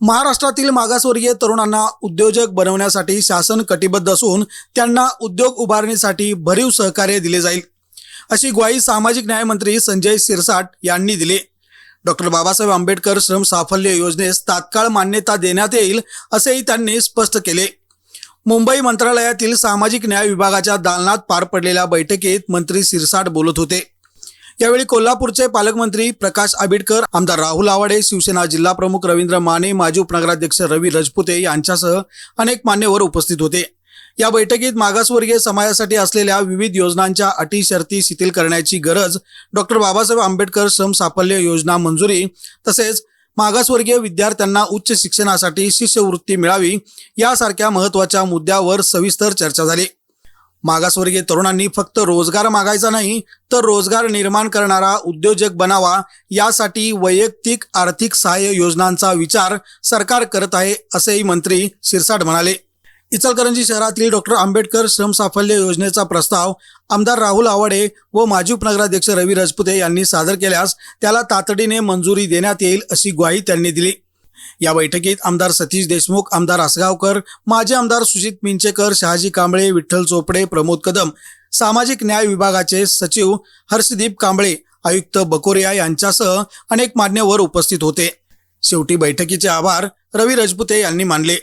महाराष्ट्रातील मागासवर्गीय तरुणांना उद्योजक बनवण्यासाठी शासन कटिबद्ध असून त्यांना उद्योग उभारणीसाठी भरीव सहकार्य दिले जाईल अशी ग्वाही सामाजिक न्यायमंत्री संजय सिरसाट यांनी दिली. डॉक्टर बाबासाहेब आंबेडकर श्रम साफल्य योजनेस तात्काळ मान्यता देण्यात येईल असेही त्यांनी स्पष्ट केले. मुंबई मंत्रालयातील सामाजिक न्याय विभागाच्या दालनात पार पडलेल्या बैठकीत मंत्री सिरसाट बोलत होते. यावेळी कोल्हापूरचे पालकमंत्री प्रकाश आबिडकर आमदार राहुल आवाडे शिवसेना जिल्हा प्रमुख रवींद्र माने माजी उपनगराध्यक्ष रवी रजपुते यांच्यासह अनेक मान्यवर उपस्थित होते. या बैठकीत मागासवर्गीय समाजासाठी असलेल्या विविध योजनांच्या अटी शर्ती शिथिल करण्याची गरज डॉक्टर बाबासाहेब आंबेडकर श्रम साफल्य योजना मंजुरी तसेच मागासवर्गीय विद्यार्थ्यांना उच्च शिक्षणासाठी शिष्यवृत्ती मिळावी यासारख्या महत्त्वाच्या मुद्द्यावर सविस्तर चर्चा झाली. मागासवर्गीय तरुणांनी फक्त रोजगार मागायचा नाही तर रोजगार निर्माण करणारा उद्योजक बनावा यासाठी वैयक्तिक आर्थिक सहाय्य योजनांचा विचार सरकार करत आहे असेही मंत्री शिरसाट म्हणाले. इचलकरंजी शहरातील डॉक्टर आंबेडकर श्रम साफल्य योजनेचा प्रस्ताव आमदार राहुल आवाडे व माजी उपनगराध्यक्ष रवी राजपुते यांनी सादर केल्यास त्याला तातडीने मंजुरी देण्यात येईल अशी ग्वाही त्यांनी दिली. या बैठकीत आमदार सतीश देशमुख आमदार आसगावकर माजी आमदार सुजित मिंचेकर शहाजी कांबळे विठ्ठल चोपडे प्रमोद कदम सामाजिक न्याय विभागाचे सचिव हर्षदीप कांबळे आयुक्त बकोरिया यांच्यासह अनेक मान्यवर उपस्थित होते. शेवटी बैठकीचे आभार रवी राजपुते यांनी मानले.